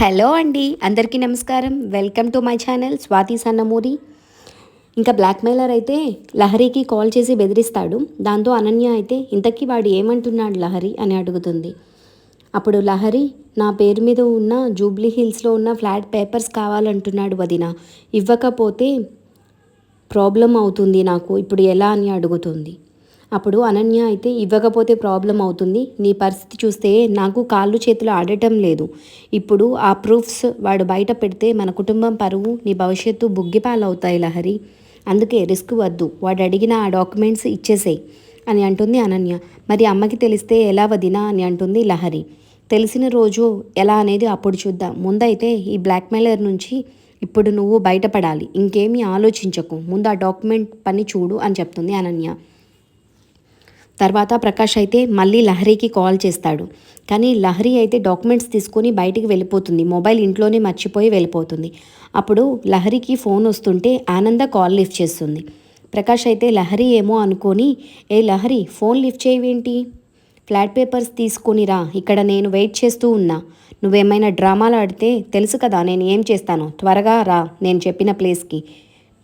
Hello అండి అందరికీ నమస్కారం. Welcome to my channel Swathi Sannamuri. ఇంకా బ్లాక్మెయిలర్ అయితే లహరికి కాల్ చేసి బెదిరిస్తాడు. దాంతో అనన్య అయితే ఇంతకీ వాడు ఏమంటున్నాడు లహరి అని అడుగుతుంది. అప్పుడు లహరి నా పేరు మీద ఉన్న జూబ్లీ హిల్స్లో ఉన్న ఫ్లాట్ పేపర్స్ కావాలంటున్నాడు వదిన. ఇవ్వకపోతే ప్రాబ్లం అవుతుంది నాకు ఇప్పుడు ఎలా అని అడుగుతుంది. అప్పుడు అనన్య అయితే ఇవ్వకపోతే ప్రాబ్లం అవుతుంది. నీ పరిస్థితి చూస్తే నాకు కాళ్ళు చేతులు ఆడటం లేదు. ఇప్పుడు ఆ ప్రూఫ్స్ వాడు బయట పెడితే మన కుటుంబం పరువు నీ భవిష్యత్తు బుగ్గిపాలవుతాయి లహరి. అందుకే రిస్క్ వద్దు. వాడు అడిగిన ఆ డాక్యుమెంట్స్ ఇచ్చేసేయి అని అంటుంది అనన్య. మరి అమ్మకి తెలిస్తే ఎలా వదినా అని అంటుంది లహరి. తెలిసిన రోజు ఎలా అనేది అప్పుడు చూద్దాం. ముందైతే ఈ బ్లాక్మెయిలర్ నుంచి ఇప్పుడు నువ్వు బయటపడాలి. ఇంకేమీ ఆలోచించకు. ముందు ఆ డాక్యుమెంట్ పని చూడు అని చెప్తుంది అనన్య. తర్వాత ప్రకాష్ అయితే మళ్ళీ లహరికి కాల్ చేస్తాడు. కానీ లహరి అయితే డాక్యుమెంట్స్ తీసుకొని బయటికి వెళ్ళిపోతుంది. మొబైల్ ఇంట్లోనే మర్చిపోయి వెళ్ళిపోతుంది. అప్పుడు లహరికి ఫోన్ వస్తుంటే ఆనంద కాల్ లిఫ్ట్ చేస్తుంది. ప్రకాష్ అయితే లహరి ఏమో అనుకొని ఏ లహరి ఫోన్ లిఫ్ట్ చేయవేంటి? ఫ్లాట్ పేపర్స్ తీసుకొని రా ఇక్కడ నేను వెయిట్ చేస్తూ ఉన్నా. నువ్వేమైనా డ్రామాలు ఆడితే తెలుసు కదా నేను ఏం చేస్తానో. త్వరగా రా నేను చెప్పిన ప్లేస్కి.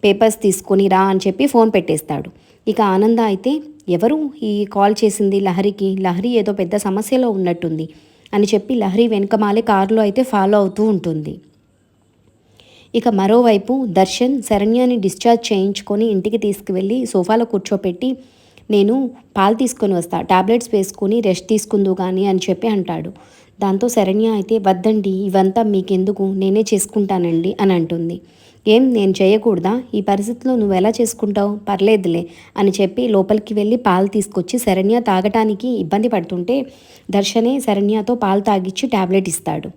పేపర్స్ తీసుకొని రా అని చెప్పి ఫోన్ పెట్టేస్తాడు. ఇక ఆనంద అయితే ఎవరు ఈ కాల్ చేసింది లహరికి? లహరి ఏదో పెద్ద సమస్యలో ఉన్నట్టుంది అని చెప్పి లహరి వెనుకమాలే కారులో అయితే ఫాలో అవుతూ ఉంటుంది. ఇక మరోవైపు దర్శన్ శరణ్యాన్ని డిశ్చార్జ్ చేయించుకొని ఇంటికి తీసుకువెళ్ళి సోఫాలో కూర్చోపెట్టి నేను పాలు తీసుకొని వస్తా టాబ్లెట్స్ వేసుకొని రెస్ట్ తీసుకుందు కానీ అని చెప్పి అంటాడు. దాంతో శరణ్య అయితే వద్దండి ఇవంతా మీకెందుకు? నేనే చేసుకుంటానండి అని అంటుంది. ఏం? నేను చేయకూడదా? ఈ పరిస్థితిలో నువ్వు ఎలా చేసుకుంటావు? పర్లేదులే అని చెప్పి లోపలికి వెళ్ళి పాలు తీసుకొచ్చి శరణ్య తాగటానికి ఇబ్బంది పడుతుంటే దర్శనే శరణ్యతో పాలు తాగిచ్చి టాబ్లెట్ ఇస్తాడు.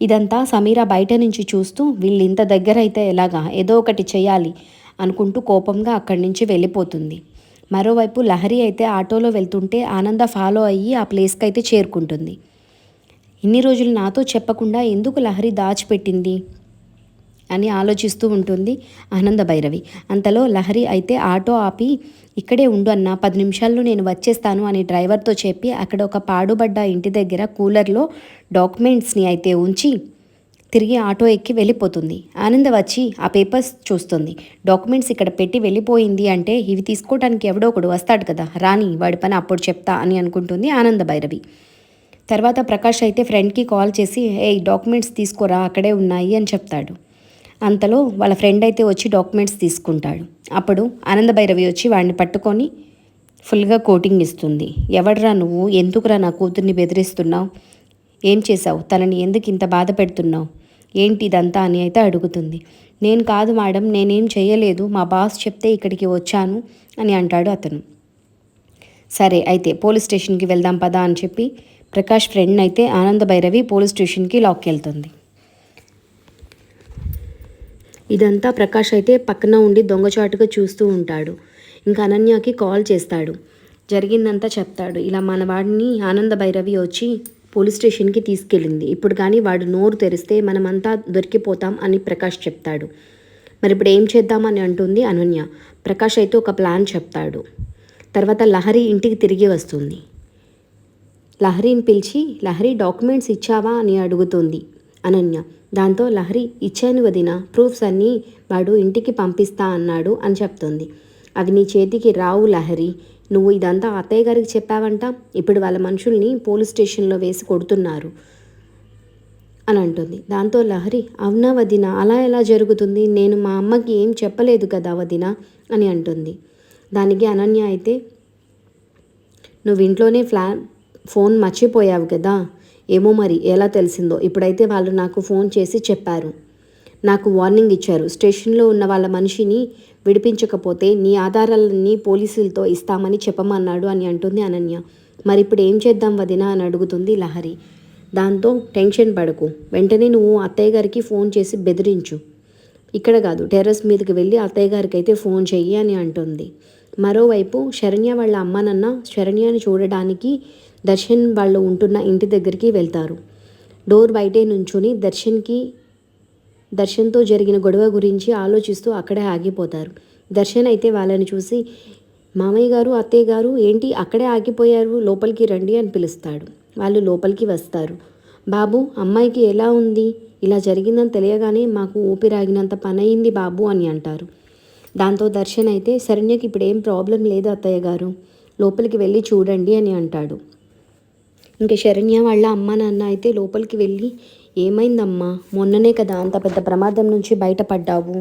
ఇదంతా సమీర బయట నుంచి చూస్తూ వీళ్ళు ఇంత దగ్గర అయితే ఎలాగా? ఏదో ఒకటి చేయాలి అనుకుంటూ కోపంగా అక్కడి నుంచి వెళ్ళిపోతుంది. మరోవైపు లహరి అయితే ఆటోలో వెళ్తుంటే ఆనంద ఫాలో అయ్యి ఆ ప్లేస్కి అయితే చేరుకుంటుంది. ఇన్ని రోజులు నాతో చెప్పకుండా ఎందుకు లహరి దాచిపెట్టింది? అని ఆలోచిస్తూ ఉంటుంది ఆనంద భైరవి. అంతలో లహరి అయితే ఆటో ఆపి ఇక్కడే ఉండు అన్న పది నిమిషాల్లో నేను వచ్చేస్తాను అని డ్రైవర్తో చెప్పి అక్కడ ఒక పాడుబడ్డ ఇంటి దగ్గర కూలర్లో డాక్యుమెంట్స్ని అయితే ఉంచి తిరిగి ఆటో ఎక్కి వెళ్ళిపోతుంది. ఆనంద వచ్చి ఆ పేపర్స్ చూస్తుంది. డాక్యుమెంట్స్ ఇక్కడ పెట్టి వెళ్ళిపోయింది అంటే ఇవి తీసుకోవడానికి ఎవడో ఒకడు వస్తాడు కదా రాని వాడి పని అప్పుడు చెప్తా అని అనుకుంటుంది ఆనంద భైరవి. తర్వాత ప్రకాష్ అయితే ఫ్రెండ్కి కాల్ చేసి ఏ డాక్యుమెంట్స్ తీసుకోరా అక్కడే ఉన్నాయి అని చెప్తాడు. అంతలో వాళ్ళ ఫ్రెండ్ అయితే వచ్చి డాక్యుమెంట్స్ తీసుకుంటాడు. అప్పుడు ఆనందభైరవి వచ్చి వాడిని పట్టుకొని ఫుల్గా కోటింగ్ ఇస్తుంది. ఎవడరా నువ్వు? ఎందుకురా నా కూతుర్ని బెదిరిస్తున్నావు? ఏం చేసావు తనని ఎందుకు ఇంత బాధ పెడుతున్నావు? ఏంటి ఇదంతా? అని అయితే అడుగుతుంది. నేను కాదు మేడం నేనేం చేయలేదు మా బాస్ చెప్తే ఇక్కడికి వచ్చాను అని అంటాడు అతను. సరే అయితే పోలీస్ స్టేషన్కి వెళ్దాం పదా అని చెప్పి ప్రకాష్ ఫ్రెండ్ అయితే ఆనంద భైరవి పోలీస్ స్టేషన్కి లాక్కెళ్తుంది. ఇదంతా ప్రకాష్ అయితే పక్కన ఉండి దొంగచాటుగా చూస్తూ ఉంటాడు. ఇంకా అనన్యకి కాల్ చేస్తాడు. జరిగిందంతా చెప్తాడు. ఇలా మన వాడిని ఆనంద భైరవి వచ్చి పోలీస్ స్టేషన్కి తీసుకెళ్ళింది. ఇప్పుడు కానీ వాడు నోరు తెరిస్తే మనమంతా దొరికిపోతాం అని ప్రకాష్ చెప్తాడు. మరి ఇప్పుడు ఏం చేద్దామని అంటుంది అనన్య. ప్రకాష్ అయితే ఒక ప్లాన్ చెప్తాడు. తర్వాత లహరి ఇంటికి తిరిగి వస్తుంది. లహరిని పిలిచి లహరి డాక్యుమెంట్స్ ఇచ్చావా? అని అడుగుతుంది అనన్య. దాంతో లహరి ఇచ్చాను వదిన ప్రూఫ్స్ అన్నీ వాడు ఇంటికి పంపిస్తా అన్నాడు అని చెప్తుంది. అవి నీ చేతికి రావు లహరి. నువ్వు ఇదంతా అత్తయ్య గారికి చెప్పావంట. ఇప్పుడు వాళ్ళ మనుషుల్ని పోలీస్ స్టేషన్లో వేసి కొడుతున్నారు అని అంటుంది. దాంతో లహరి అవునా వదిన అలా ఎలా జరుగుతుంది? నేను మా అమ్మకి ఏం చెప్పలేదు కదా వదిన అని అంటుంది. దానికి అనన్య అయితే నువ్వు ఇంట్లోనే ఫ్లా ఫోన్ మర్చిపోయావు కదా? ఏమో మరి ఎలా తెలిసిందో? ఇప్పుడైతే వాళ్ళు నాకు ఫోన్ చేసి చెప్పారు. నాకు వార్నింగ్ ఇచ్చారు. స్టేషన్లో ఉన్న వాళ్ళ మనిషిని విడిపించకపోతే నీ ఆధారాలన్నీ పోలీసులతో ఇస్తామని చెప్పమన్నాడు అని అంటుంది అనన్య. మరి ఇప్పుడు ఏం చేద్దాం వదిన? అని అడుగుతుంది లహరి. దాంతో టెన్షన్ పడకు. వెంటనే నువ్వు అత్తయ్య గారికి ఫోన్ చేసి బెదిరించు. ఇక్కడ కాదు టెర్రస్ మీదకి వెళ్ళి అత్తయ్య గారికి అయితే ఫోన్ చెయ్యి అని అంటుంది. మరోవైపు శరణ్య వాళ్ళ అమ్మనన్న శరణ్యని చూడడానికి దర్శన్ వాళ్ళు ఉంటున్న ఇంటి దగ్గరికి వెళ్తారు. డోర్ బయటే నుంచుని దర్శన్కి దర్శన్తో జరిగిన గొడవ గురించి ఆలోచిస్తూ అక్కడే ఆగిపోతారు. దర్శన్ అయితే వాళ్ళని చూసి మామయ్య గారు అత్తయ్య గారు ఏంటి అక్కడే ఆగిపోయారు? లోపలికి రండి అని పిలుస్తాడు. వాళ్ళు లోపలికి వస్తారు. బాబు అమ్మాయికి ఎలా ఉంది? ఇలా జరిగిందని తెలియగానే మాకు ఊపిరాగినంత పని అయింది బాబు అని అంటారు. దాంతో దర్శన్ అయితే శరణ్యకి ఇప్పుడు ఏం ప్రాబ్లం లేదు అత్తయ్య గారు. లోపలికి వెళ్ళి చూడండి అని అంటాడు. ఇంకా శరణ్య వాళ్ళ అమ్మ నాన్న అయితే లోపలికి వెళ్ళి ఏమైందమ్మా? మొన్ననే కదా అంత పెద్ద ప్రమాదం నుంచి బయటపడ్డావు.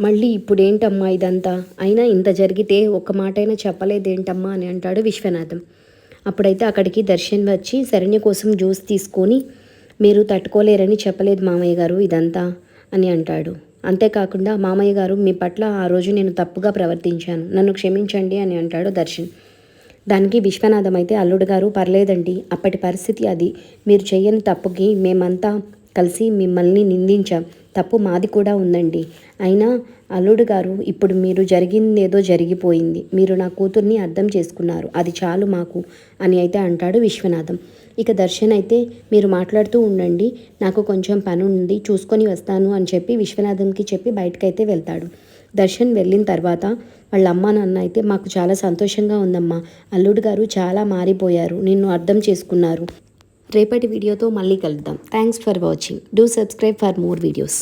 మళ్ళీ ఇప్పుడేంటమ్మా ఇదంతా? అయినా ఇంత జరిగితే ఒక్క మాటైనా చెప్పలేదేంటమ్మా అని అంటాడు విశ్వనాథం. అప్పుడైతే అక్కడికి దర్శన్ వచ్చి శరణ్య కోసం జ్యూస్ తీసుకొని మీరు తట్టుకోలేరని చెప్పలేదు మామయ్య గారు ఇదంతా. అని అంటాడు. అంతేకాకుండా మామయ్య గారు మీ పట్ల ఆ రోజు నేను తప్పుగా ప్రవర్తించాను. నన్ను క్షమించండి అని అంటాడు దర్శన్. దానికి విశ్వనాథం అయితే అల్లుడు గారు పర్లేదండి. అప్పటి పరిస్థితి అది. మీరు చెయ్యని తప్పుకి మేమంతా కలిసి మిమ్మల్ని నిందించాం. తప్పు మాది కూడా ఉందండి. అయినా అల్లుడు గారు ఇప్పుడు మీరు జరిగిందేదో జరిగిపోయింది. మీరు నా కూతుర్ని అర్థం చేసుకున్నారు. అది చాలు మాకు అని అయితే అంటాడు విశ్వనాథం. ఇక దర్శన్ అయితే మీరు మాట్లాడుతూ ఉండండి. నాకు కొంచెం పని ఉంది చూసుకొని వస్తాను అని చెప్పి విశ్వనాథంకి చెప్పి బయటకైతే వెళ్తాడు. దర్శన్ వెళ్ళిన తర్వాత వాళ్ళ అమ్మ నాన్న అయితే మాకు చాలా సంతోషంగా ఉందమ్మా. అల్లుడు గారు చాలా మారిపోయారు. నిన్ను అర్థం చేసుకున్నారు. రేపటి వీడియోతో మళ్ళీ కలుద్దాం. Thanks for watching do subscribe for more videos